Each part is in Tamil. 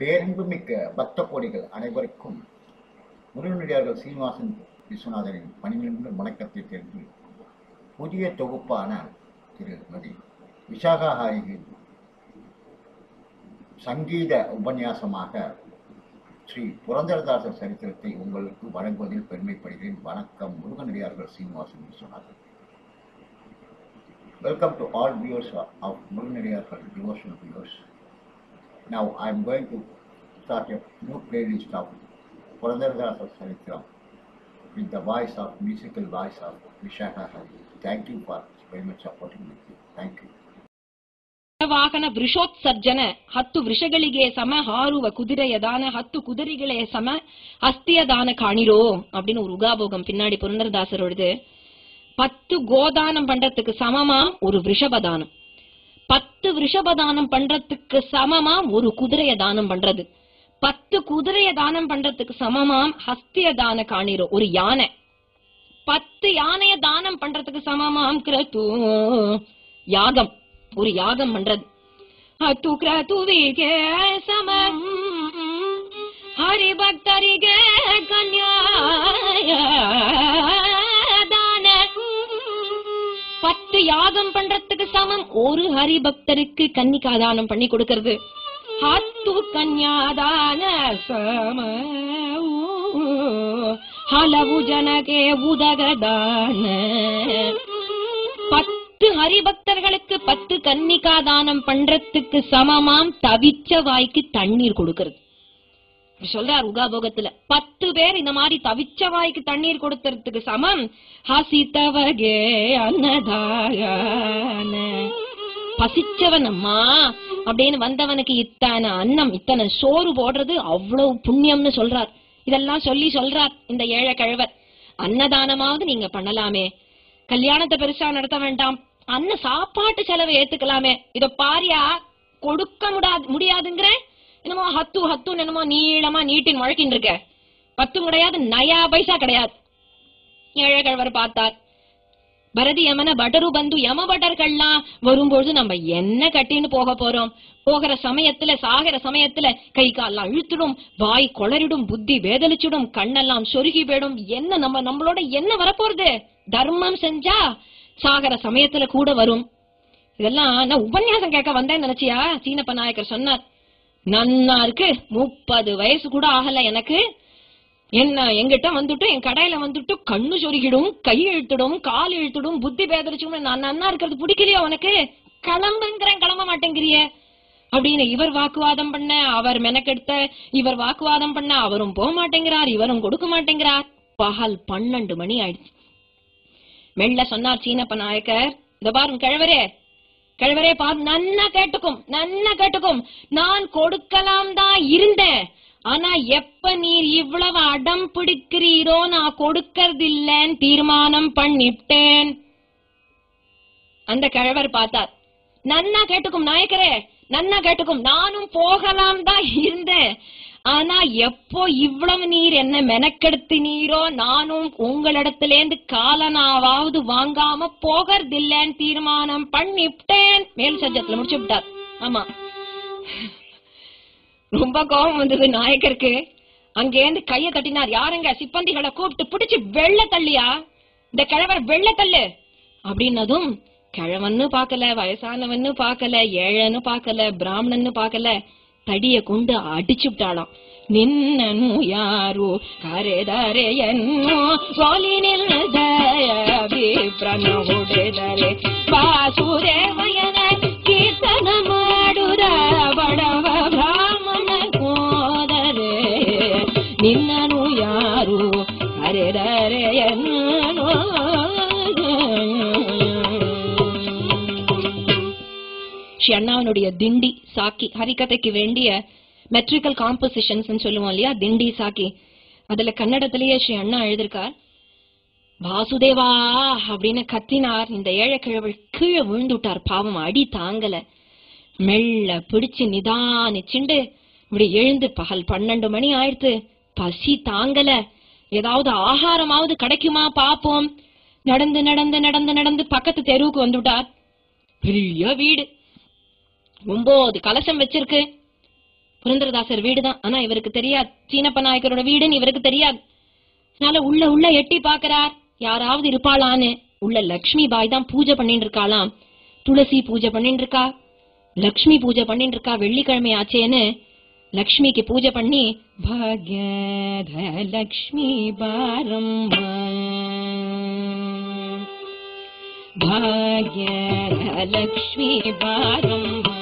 பேரன்புமிக்க பக்த கோடிகள் அனைவருக்கும் முருகனடியார்கள் சீனிவாசன் விஸ்வநாதனின் பணிமிழந்த வணக்கத்தை தெரிந்து புதிய தொகுப்பான திருமதி விசாகா ஹாரியின் சங்கீத உபன்யாசமாக ஸ்ரீ புரந்தரதாசர் சரித்திரத்தை உங்களுக்கு வழங்குவதில் பெருமைப்படுகிறேன் வணக்கம் முருகனடியார்கள் Srinivasan Viswanathan welcome to all viewers of முருகனடியார்கள் devotional viewers. Now I am going to start a new playlist of Purandaradasa Sarithram with the voice of musical voice of Vishaka Hari. Thank you for very much supporting me. Thank you. ವಾಹನ ವೃಷೋತ್ಸರ್ಜನ ಹತ್ತು ವೃಷಗಳಿಗೆ ಸಮ ಹಾರುವ ಕುದುರೆಯ ದಾನ ಹತ್ತು ಕುದುರೆಗಳೇ சம அஸ்திய தான காணிரோ அப்படின்னு ஒரு உகாபோகம் பின்னாடி புரந்தரதாசரோடது பத்து கோதானம் பண்றதுக்கு சமமாம் ஒரு விஷபதானம் பத்து விஷபதானம் பண்றதுக்கு சமமாம் ஒரு குதிரைய தானம் பண்றது. பத்து குதிரைய தானம் பண்றதுக்கு சமமாம் ஹஸ்திய தான காணிரோ ஒரு யானை. பத்து யானைய தானம் பண்றதுக்கு சமமாம் கிரது யாகம். ஒரு யாகம் பண்றது. அத்து கிரதுவிகே சமம் ஹரிபக்தரிகே கன்யா பத்து யாகம் பண்றதுக்கு சமம். ஒரு ஹரி பக்தருக்கு கன்னிகா பண்ணி கொடுக்கறது. ஹத்து கன்யாதான சம ஹலவு ஜனகே உதகதான. பத்து ஹரிபக்தர்களுக்கு பத்து கன்னிகாதானம் பண்றதுக்கு சமமாம். தவிச்ச வாய்க்கு தண்ணீர் கொடுக்கறது. சொல்றார் உகாபோகத்துல. பத்து பேர் இந்த மாதிரி தவிச்ச வாய்க்கு தண்ணீர் கொடுத்ததுக்கு சமம். ஹசித்தவகே அன்னதான பசிச்சவன் அம்மா அப்படின்னு வந்தவனுக்கு இத்தனை அன்னம் இத்தனை சோறு போடுறது அவ்வளவு புண்ணியம்னு சொல்றார். இதெல்லாம் சொல்லி சொல்றார் இந்த ஏழை கழவர். அன்னதானமாவது நீங்க பண்ணலாமே. கல்யாணத்தை பெருசா நடத்த வேண்டாம். அன்ன சாப்பாட்டு செலவை ஏத்துக்கலாமே. இத பாரியா கொடுக்க முடியாது முடியாதுங்கிற என்னமோ ஹத்து ஹத்துன்னு என்னமோ நீளமா நீட்டின் முழக்கின்னு இருக்க பத்தும் கிடையாது நயா பைசா கிடையாது. ஏழகழ்வர் பார்த்தார். பரதி யமன பட்டரு பந்து யம பட்டர்கள்லாம் வரும்பொழுது நம்ம என்ன கட்டின்னு போக போறோம்? போகிற சமயத்துல சாகிற சமயத்துல கை கால்லாம் இழுத்துடும் வாய் கொளறிடும் புத்தி வேதலிச்சிடும் கண்ணெல்லாம் சொருகி போயிடும் என்ன நம்ம நம்மளோட என்ன வரப்போறது? தர்மம் செஞ்சா சாகர சமயத்துல கூட வரும். இதெல்லாம் நான் உபன்யாசம் கேட்க வந்தேன்னு நினைச்சியா? சீனப்ப நாயக்கர் சொன்னார். நன்னா இருக்கு முப்பது வயசு கூட ஆகல எனக்கு. என்ன எங்கிட்ட வந்துட்டு என் கடையில வந்துட்டு கண்ணு சொருகிடும் கை இழுத்துடும் கால் இழுத்துடும் புத்தி பேதரிச்சுடும். நான் நன்னா இருக்கிறது பிடிக்கலையா உனக்கு? கிளம்புங்கிறேன் கிளம்ப மாட்டேங்கிறியே. அப்படின்னு இவர் வாக்குவாதம் பண்ண அவர் மெனக்கெடுத்த இவர் வாக்குவாதம் பண்ண அவரும் போக மாட்டேங்கிறார் இவரும் கொடுக்க மாட்டேங்கிறார். பகல் பன்னெண்டு மணி ஆயிடுச்சு. மெல்ல சொன்னார் சீனப்ப நாயக்கர் இந்த பாருங்க கிழவரே கிழவரே பாரு நன்னா கேட்டுக்கும் நன்னா கேட்டுக்கும். நான் கொடுக்கலாம் தான் இருந்தேன். ஆனா எப்ப நீர் இவ்வளவு அடம் பிடிக்கிறீரோ நான் கொடுக்கறதில்லன்னு தீர்மானம் பண்ணிட்டேன். அந்த கிழவர் பார்த்தார். நன்னா கேட்டுக்கும் நாயக்கரே நன்னா கேட்டுக்கும். நானும் போகலாம் தான் இருந்தேன். ஆனா எப்போ இவ்வளவு நீர் என்ன மெனக்கெடுத்தினீரோ நானும் உங்களிடத்திலேந்து காலனாவாவது வாங்காம போகறதில்லன்னு தீர்மானம் பண்ணிவிட்டேன் மேல் சஜத்துல முடிச்சு விட்டார். ஆமா. ரொம்ப கோபம் வந்தது நாயக்கருக்கு அங்கேந்து கைய தட்டினார். யாருங்க? சிப்பந்திகளை கூப்பிட்டு பிடிச்சு வெள்ள தள்ளியா? இந்த கிழவர் வெள்ள தள்ளு. அப்படின்னதும் கிழவன்னு பாக்கல வயசானவன்னு பாக்கல ஏழன்னு பாக்கல பிராமணன்னு பாக்கல ತಡಿಯ ಕೊಂಡು ಅಡಿಚುಬಿಟ್ಟಾಳಾಂ ನಿನ್ನನು ಯಾರು ಕರೆದರೆಯನ್ನು ಸೋಲಿನಿಲ್ಲದ ವಿಪ್ರನ ಹೊಡೆದರೆ ವಾಸುದೇವಯನ ஸ்ரீ அண்ணாவனுடைய திண்டி சாக்கி ஹரிகதைக்கு வேண்டிய மெட்ரிக்கல் காம்போசிஷன்ஸ் சொல்லுவோம் இல்லையா? திண்டி சாக்கி. அதுல கன்னடத்திலேயே ஸ்ரீ அண்ணா எழுதிருக்கார் வாசுதேவா அப்படின்னு கத்தினார். இந்த ஏழைக்கிழவள் கீழே விழுந்துட்டார் பாவம் அடி தாங்கல. மெல்ல பிடிச்சு நிதானிச்சுண்டு இப்படி எழுந்து பகல் பன்னெண்டு மணி ஆயிடுத்து பசி தாங்கல. ஏதாவது ஆகாரமாவது கிடைக்குமா பாப்போம். நடந்து நடந்து நடந்து நடந்து பக்கத்து தெருவுக்கு வந்துட்டார் பெரிய வீடு. ஒன்பது கலசம் வச்சிருக்கு. புரந்தரதாசர் வீடுதான். ஆனா இவருக்கு தெரியாது. சீனப்ப நாயக்கரோட வீடுன்னு இவருக்கு தெரியாது. அதனால உள்ள உள்ள எட்டி பாக்குறார் யாராவது இருப்பாளான்னு. உள்ள லக்ஷ்மி பாய் தான் பூஜை பண்ணிட்டு இருக்காளாம். துளசி பூஜை பண்ணிட்டு இருக்கா? லக்ஷ்மி பூஜை பண்ணிட்டு இருக்கா? வெள்ளிக்கிழமை ஆச்சேன்னு லக்ஷ்மிக்கு பூஜை பண்ணி பாக்யதலக்ஷ்மி பாரம் பாக்யதலக்ஷ்மி பாரம்பா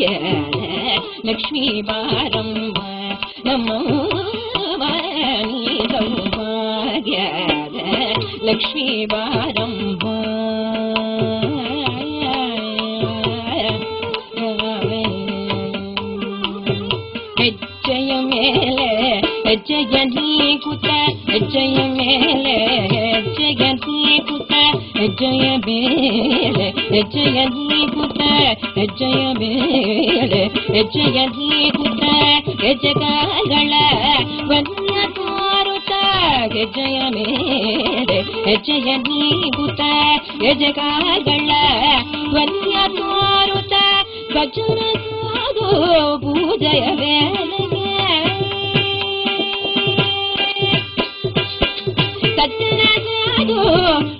ಸೌಭಾಗ್ಯದ ಲಕ್ಷ್ಮೀ ಬಾರಮ್ಮ ನಮ್ಮಮ್ಮನಿ ಸೌಭಾಗ್ಯದ ಲಕ್ಷ್ಮೀ ಬಾರಮ್ಮ ಹೆಜ್ಜೆಯ ಮೇಲೆ ಹೆಜ್ಜೆಯ ನೀಕುತ ಹೆಜ್ಜೆಯ ಮೇಲೆ ಹೆಜ್ಜೆಯ ನೀಕುತ ಹೆಜ್ಜೆಯ ಮೇಲೆ ಹೆಜ್ಜೆಯ ನೀಕುತ ಹೆಜ್ಜೆಯ ಮೇಲೆ ಹೆಜ್ಜೆಯ ನೀಕುತ ಹೆಜ್ಜೆಗಳ ವನ್ನ ತೋರುತ್ತ ಹೆಜ್ಜೆಯ ಮೇಲೆ ಹೆಜ್ಜೆಯ ನೀಕುತ ಹೆಜ್ಜೆಗಳ ವನ್ಯ ತೋರುತ್ತ ಗಜನ ಸಾಧು ಪೂಜೆಯ ವೇಳೆಗೆ ಸಜ್ಜನ ಸಾಧು ಪೂಜೆಯ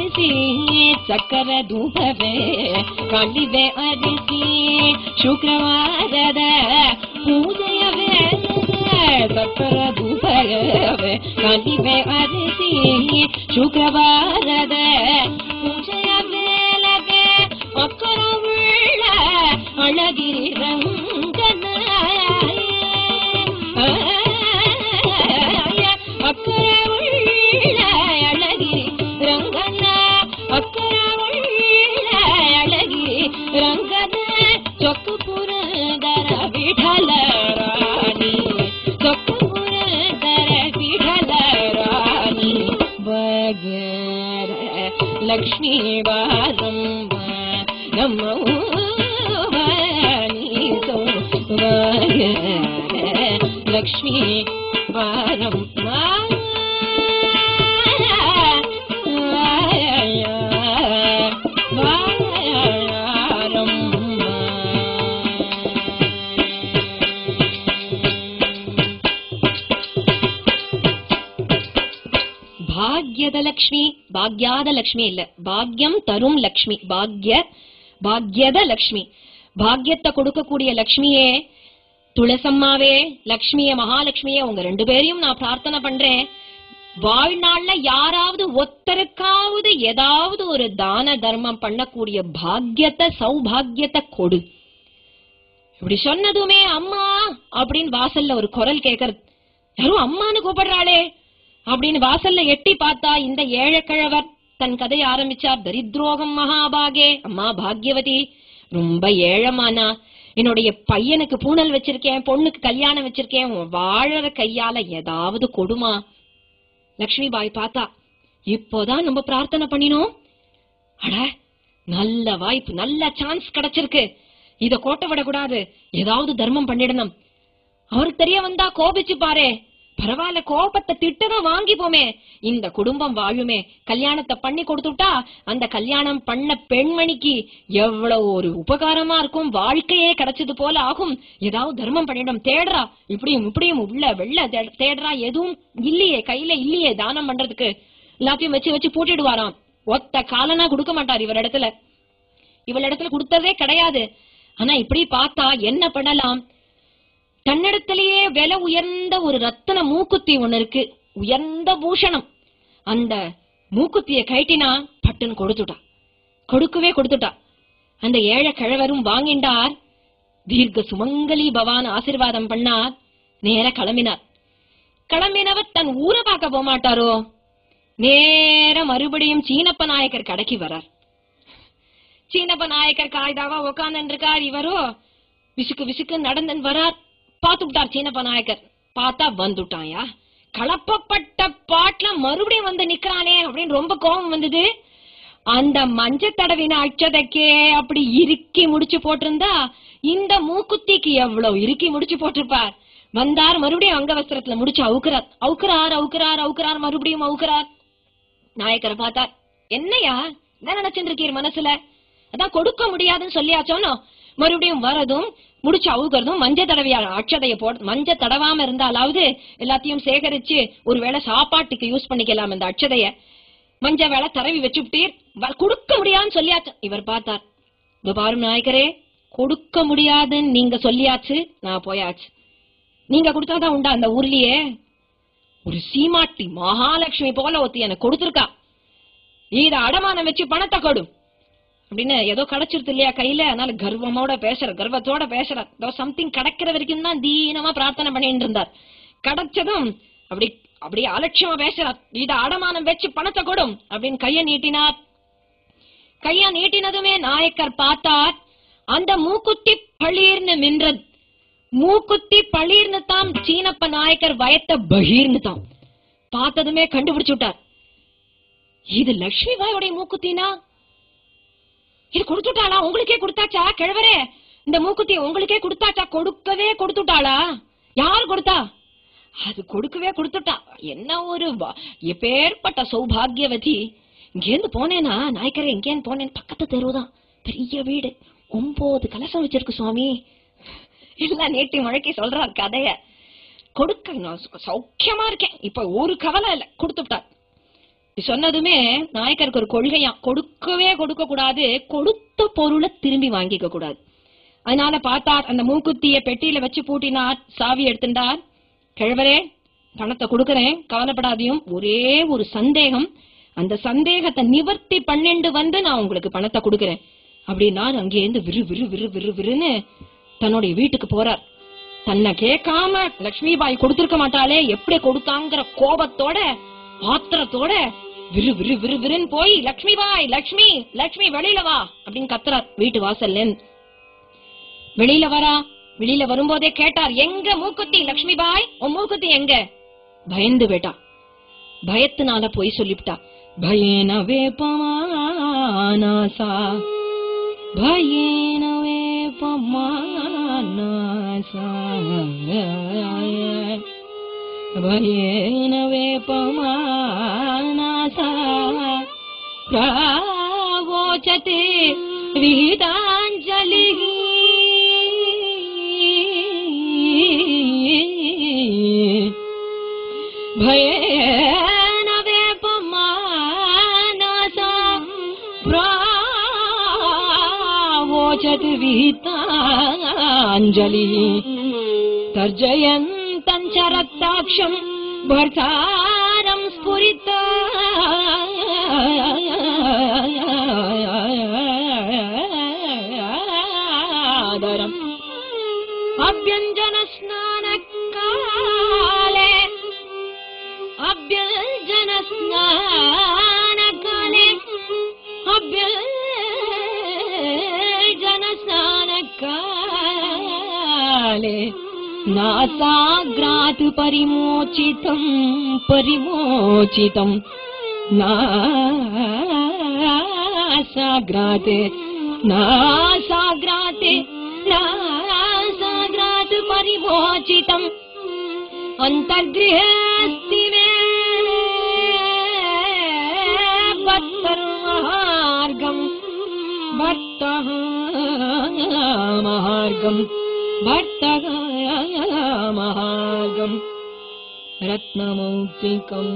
ಅರಿಸಿ ಸಕ್ಕರ ದುಂಪವೇ ಕಾಳಿವೆ ಅರಿಸಿ ಶುಕ್ರವಾರದ ಪೂಜೆಯ ವೇಳೆ ಸಕ್ಕರ ದುಂಪವೇ ಕಾಳಿವೆ ಅರಿಸಿ ಶುಕ್ರವಾರದ ಪೂಜೆಯ ವೇಳೆಗೆ ಅಕ್ಕರ ಉಳ್ಳ ಅಳಗಿರಿ ರಂಗನ లక్ష్మీ బారమ్మ నమ్మీతో లక్ష్మీ బారమ్మ బార லக்ஷ்மி பாக்யாத லக்ஷ்மி இல்ல. பாக்யம் தரும் லக்ஷ்மி. பாக்ய பாக்யத லக்ஷ்மி. பாக்யத்தை கொடுக்கக்கூடிய லக்ஷ்மியே துளசம்மாவே லக்ஷ்மிய மகாலட்சுமியே உங்க ரெண்டு பேரையும் நான் பிரார்த்தனை பண்றேன். வாழ்நாள்ல யாராவது ஒத்தருக்காவது ஏதாவது ஒரு தான தர்மம் பண்ணக்கூடிய பாக்கியத்தை சௌபாகியத்தை கொடு. இப்படி சொன்னதுமே அம்மா அப்படின்னு வாசல்ல ஒரு குரல் கேட்கறது யாரும் அம்மான்னு கூப்பிடுறாளே. அப்படின்னு வாசல்ல எட்டி பார்த்தா இந்த ஏழக்கிழவர் தன் கதையை ஆரம்பிச்சார். தரித்ரோகம் மகாபாகே. அம்மா பாக்யவதி ரொம்ப ஏழமானா என்னுடைய பையனுக்கு பூணல் வச்சிருக்கேன் பொண்ணுக்கு கல்யாணம் வச்சிருக்கேன் உன் வாழற கையால ஏதாவது கொடுமா. லக்ஷ்மி பாய் பார்த்தா இப்போதான் நம்ம பிரார்த்தனை பண்ணினோம். அட நல்ல வாய்ப்பு நல்ல சான்ஸ் கிடைச்சிருக்கு. இத கோட்டை விடக்கூடாது. ஏதாவது தர்மம் பண்ணிடணும். அவருக்கு தெரிய வந்தா கோபிச்சு பாரு பரவாயில்ல கோபத்தை திட்டதான் வாங்கிப்போமே. இந்த குடும்பம் வாழுமே. கல்யாணத்தை பண்ணி கொடுத்துட்டா அந்த கல்யாணம் பண்ண பெண்மணிக்கு எவ்வளவு ஒரு உபகாரமா இருக்கும். வாழ்க்கையே கிடைச்சது போல ஆகும். ஏதாவது தர்மம் பண்ணிடும். தேடுறா. இப்படியும் இப்படியும் உள்ள வெள்ள தேடுறா. எதுவும் இல்லையே. கையில இல்லையே தானம் பண்றதுக்கு. எல்லாத்தையும் வச்சு வச்சு பூட்டிடுவாராம். ஒத்த காலனா கொடுக்க மாட்டார் இவர் இடத்துல இவள் இடத்துல கொடுத்ததே கிடையாது. ஆனா இப்படி பார்த்தா என்ன பண்ணலாம்? தன்னிடத்திலேயே விலை உயர்ந்த ஒரு ரத்தன மூக்குத்தி ஒண்ணு இருக்கு. உயர்ந்த பூஷணம். அந்த மூக்குத்திய கைட்டினா பட்டுன்னு கொடுத்துட்டா. கொடுக்கவே கொடுத்துட்டா. அந்த ஏழை கிழவரும் வாங்கிண்டார் தீர்க்க சுமங்கலி பவான் ஆசிர்வாதம் பண்ணார். நேர கிளம்பினார். கிளம்பினவர் தன் ஊரை பார்க்க போமாட்டாரோ? நேர மறுபடியும் சீனப்ப நாயக்கர் கடைக்கு வரார். சீனப்ப நாயக்கர் காய்தாவா உக்காந்துட்டு இருக்கார் இவரோ. விசுக்கு விசுக்கு நடந்து வரார். பாத்துட்டார் சீனப்ப நாயக்கர் பார்த்தா வந்துட்டாயா? கலப்பப்பட்ட பாட்டுல மறுபடியும் வந்து நிக்கிறானே அப்படின்னு ரொம்ப கோபம் வந்தது. அந்த மஞ்ச தடவின அச்சதைக்கே அப்படி இறுக்கி முடிச்சு போட்டிருந்தா இந்த மூக்குத்திக்கு எவ்வளவு இறுக்கி முடிச்சு போட்டிருப்பார். வந்தார் மறுபடியும் அங்க வஸ்திரத்துல முடிச்சு அவுக்கிறார். அவுக்கிறார் அவுக்கிறார் அவுக்கிறார் மறுபடியும் அவுக்கிறார். நாயக்கரை பார்த்தார் என்னையா? என்ன நினைச்சிருக்கீர் மனசுல? அதான் கொடுக்க முடியாதுன்னு சொல்லியாச்சோன்னு? மறுபடியும் வரதும் முடிச்சு அவுக்கிறதும் மஞ்ச தடவியா அட்சதைய போட மஞ்ச தடவாம இருந்தாலாவது எல்லாத்தையும் சேகரிச்சு ஒருவேளை சாப்பாட்டுக்கு யூஸ் பண்ணிக்கலாம் இந்த அட்சதைய. மஞ்ச வேலை தடவி வச்சுட்டீர் கொடுக்க முடியாதுன்னு சொல்லியாச்சு. இவர் பார்த்தார். இதோ பாரும் நாயக்கரே கொடுக்க முடியாதுன்னு நீங்க சொல்லியாச்சு. நான் போயாச்சு. நீங்க கொடுத்தாதான் உண்டா அந்த ஊர்லயே? ஒரு சீமாட்டி மகாலட்சுமி போல ஒருத்தி எனக்கு கொடுத்துருக்கா. இத அடமானம் வச்சு பணத்தை கொடு. அப்படின்னு ஏதோ கிடைச்சிருது இல்லையா கையில? அதனால கர்வமோட பேசுற கர்வத்தோட பேசுறார். ஏதோ சம்திங் கிடைக்கிற வரைக்கும் தான் தீனமா பிரார்த்தனை பண்ணிட்டு இருந்தார். கிடைச்சதும் அப்படி அப்படி அலட்சியமா பேசுறார். இத அடமானம் வச்சு பணத்தை கொடும் அப்படின்னு கைய நீட்டினார். கைய நீட்டினதுமே நாயக்கர் பார்த்தார். அந்த மூக்குத்தி பளீர்னு மின்றது மூக்குத்தி பளீர்னு தாம் சீனப்ப நாயக்கர் வயத்த பகீர்னு தாம். பார்த்ததுமே கண்டுபிடிச்சு விட்டார். இது லட்சுமி பாயோடைய மூக்குத்தினா? இது கொடுத்துட்டாளா? உங்களுக்கே கொடுத்தாச்சா? கிழவரே இந்த மூக்குத்தி உங்களுக்கே கொடுத்தாச்சா? கொடுக்கவே கொடுத்துட்டாளா? யார் கொடுத்தா? அது கொடுக்கவே கொடுத்துட்டா. என்ன ஒரு எப்பேற்பட்ட சௌபாகியவதி. இங்கேருந்து போனேனா? நாயக்கரே இங்கேருந்து போனேன் பக்கத்து தெருவுதான். பெரிய வீடு. ஒன்பது கலசம் வச்சிருக்கு சுவாமி. எல்லாம் நேட்டி முழக்கி சொல்றார் கதைய. கொடுக்க நான் சௌக்கியமா இருக்கேன். இப்ப ஒரு கவலை இல்ல. கொடுத்துட்டார் சொன்னதுமே நாயக்கருக்கு ஒரு கொள்கையா? கொடுக்கவே கொடுக்க கூடாது கொடுத்த பொருளை திரும்பி வாங்கிக்க கூடாது அதனால பார்த்தார் அந்த மூக்குத்திய பெட்டியில வச்சு பூட்டினார் சாவி எடுத்துட்டார். கிழவரே பணத்தை கொடுக்கறேன் கவலைப்படாதையும் ஒரே ஒரு சந்தேகம். அந்த சந்தேகத்தை நிவர்த்தி பண்ணிண்டு வந்து நான் உங்களுக்கு பணத்தை கொடுக்கறேன். அப்படின்னா அங்கேருந்து விறு விறு விறு விறு விறுன்னு தன்னுடைய வீட்டுக்கு போறார். தன்னை கேட்காம லட்சுமி பாய் கொடுத்திருக்க மாட்டாளே எப்படி கொடுத்தாங்கிற கோபத்தோட ஆத்திரத்தோட விறு விறு விறு விறுன்னு போய் லக்ஷ்மி பாய் லக்ஷ்மி லக்ஷ்மி வெளியில வா அப்படின்னு கத்துறார் வீட்டு வாசல்ல. வெளியில வரா வெளியில வரும்போதே கேட்டார் எங்க மூக்குத்தி லக்ஷ்மி பாய்? உன் மூக்குத்தி எங்க? பயந்து போயிட்டா. பயத்தினால போய் சொல்லிவிட்டா பயனவே வேப்பமானாசா பயேன வேப்பமானாசா பயேன வேப்பமானாசா प्रावोचते विहिताञ्जलिः भयेन वेपमानसा प्रावोचत् विहिताञ्जलिः तर्जयन्तम् च रक्ताक्षम् भर्तारम् स्फुरिता जनसानकाले नासाग्रात् परिमोचितं परिमोचितं नासाग्राते नासाग्राते नासाग्रात् परिमोचितम् अन्तर्गृह हार्गम् भट्टः महार्गम् भट्टः महार्गम् रत्नमौक्तिकम्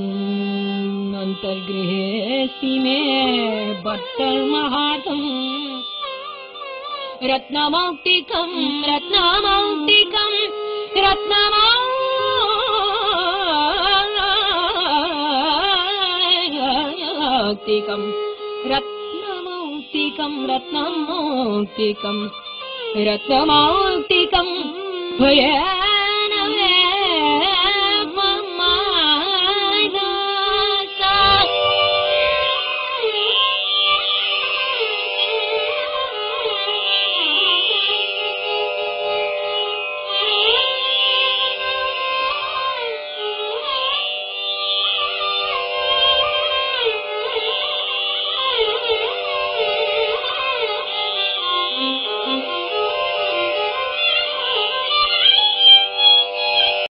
अन्तर्गृहे सिमे भक्टर्म रत्नमौक्तिकं रत्नमौक्तिकम् रत्नमा रत्नमौक्तिकम् रत्नमौक्तिकम् रत्नमौक्तिकम्। रत्नमौक्तिकम् रत्नमौक्तिकम्